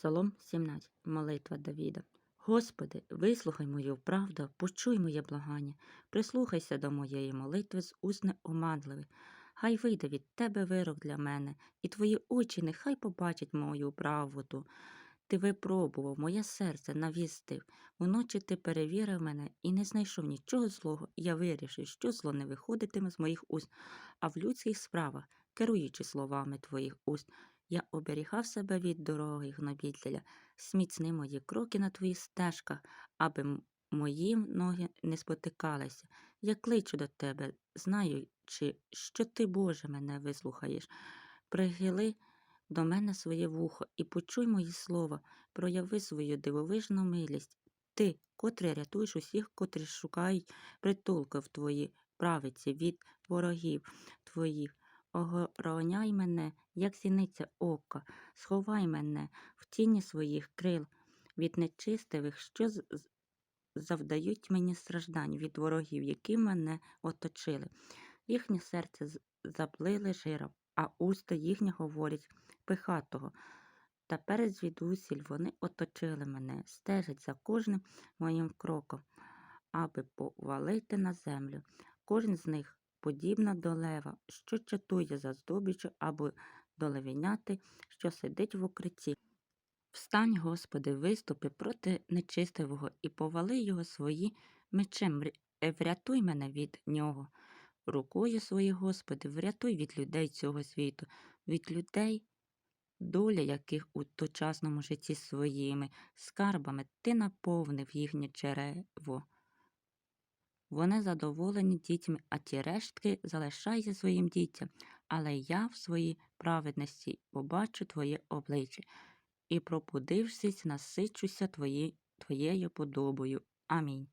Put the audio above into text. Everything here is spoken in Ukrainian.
Псалом 17. Молитва Давіда. Господи, вислухай мою правду, почуй моє благання, прислухайся до моєї молитви з уст неоманливих. Хай вийде від тебе вирок для мене, і твої очі нехай побачать мою правду. Ти випробував моє серце, навістив. Уночі ти перевірив мене і не знайшов нічого злого, я вирішив, що зло не виходитиме з моїх уст, а в людських справах, керуючи словами твоїх уст, я оберігав себе від дороги гнобітеля, сміцни мої кроки на твоїх стежках, аби мої ноги не спотикалися. Я кличу до тебе, знаючи, що ти, Боже, мене вислухаєш. Прихили до мене своє вухо і почуй мої слова, прояви свою дивовижну милість. Ти, котрий рятуєш усіх, котрі шукають притулку в твоїй правиці від ворогів твоїх. Охороняй мене, як сіниця ока, сховай мене в тіні своїх крил від нечистивих, що завдають мені страждань від ворогів, які мене оточили. Їхнє серце заплили жиром, а уста їхні говорять пихатого. Тепер звідусіль вони оточили мене, стежать за кожним моїм кроком, аби повалити на землю. Кожен з них подібна до лева, що чатує за здобиччю, або до левеняти, що сидить в укритті. Встань, Господи, виступи проти нечистивого і повали його свої мечем, е, врятуй мене від нього. Рукою своєю, Господи, врятуй від людей цього світу, від людей, доля яких у точасному житті своїми скарбами ти наповнив їхнє черево. Вони задоволені дітьми, а ті рештки залишайся своїм дітям, але я в своїй праведності побачу твоє обличчя і, пробудившись, насичуся твої, твоєю подобою. Амінь.